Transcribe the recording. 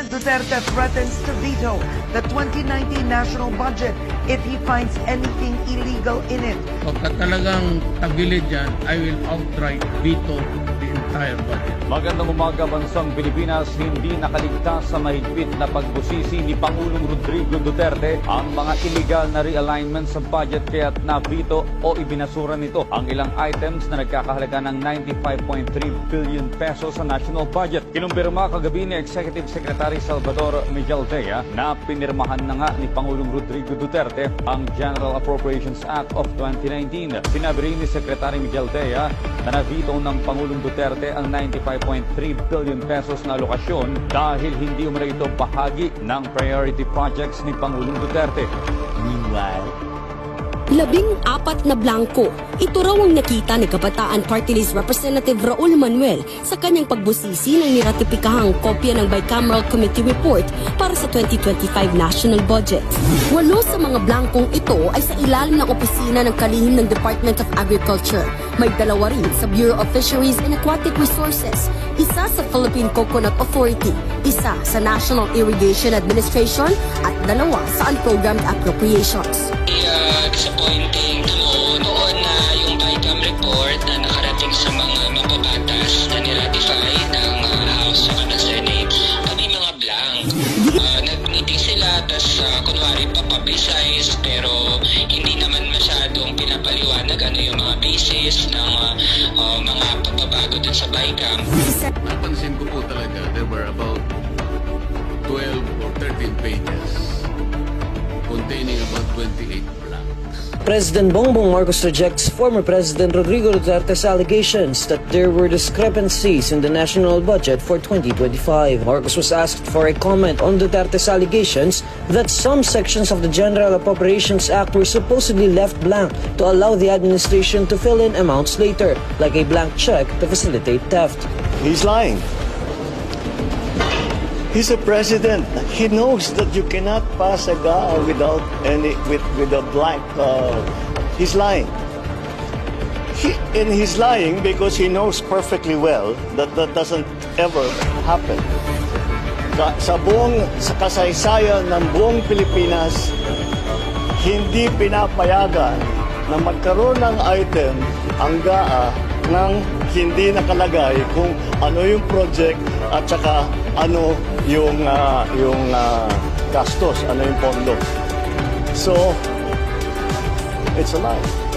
President Duterte threatens to veto the 2019 national budget if he finds anything illegal in it. Pagka talagang tagilid yan, I will outright veto the. Magandang umaga bansang Pilipinas, hindi nakaligtas sa mahigpit na pagbusisi ni Pangulong Rodrigo Duterte ang mga illegal na realignment sa budget kaya't nabito o ibinasura nito ang ilang items na nagkakahalaga ng 95.3 billion pesos sa national budget. Kinumpirma kagabi ni Executive Secretary Salvador Miguel Dea na pinirmahan na nga ni Pangulong Rodrigo Duterte ang General Appropriations Act of 2019. Sinabi rin ni Secretary Miguel Dea na nabito ng Pangulong Duterte ang 95.3 billion pesos na alokasyon dahil hindi umano ito bahagi ng priority projects ni Pangulong Duterte. Meanwhile, Labing apat na blanco. Ito raw ang nakita ni Kabataan Party List Representative Raul Manuel sa kanyang pagbusisi ng niratipikahang kopya ng Bicameral Committee Report para sa 2025 national budget. Walo sa mga blankong ito ay sa ilalim ng opisina ng kalihim ng Department of Agriculture. May dalawa rin sa Bureau of Fisheries and Aquatic Resources, isa sa Philippine Coconut Authority, isa sa National Irrigation Administration at dalawa sa unprogrammed appropriations. uh, kunwari pa-publicize, pero hindi naman masyadong pinapaliwanag ano yung mga basis ng uh, uh, mga pagbabago dun sa BICAM. Napansin ko po talaga, there were about 12 or 13 pages containing about 28 blanks. President Bongbong Marcos rejects former President Rodrigo Duterte's allegations that there were discrepancies in the national budget for 2025. Marcos was asked for a comment on Duterte's allegations that some sections of the General Appropriations Act were supposedly left blank to allow the administration to fill in amounts later, like a blank check to facilitate theft. He's lying. He's a president. He knows that you cannot pass a GAA without any with with a blank. Uh, he's lying. He, and he's lying because he knows perfectly well that that doesn't ever happen. Ka, sa buong sa kasaysayan ng buong Pilipinas, hindi pinapayagan na magkaroon ng item ang GAA ng hindi nakalagay kung ano yung project at saka ano yung ah, yung ah, gastos, ano yung pondo. So, it's a lie.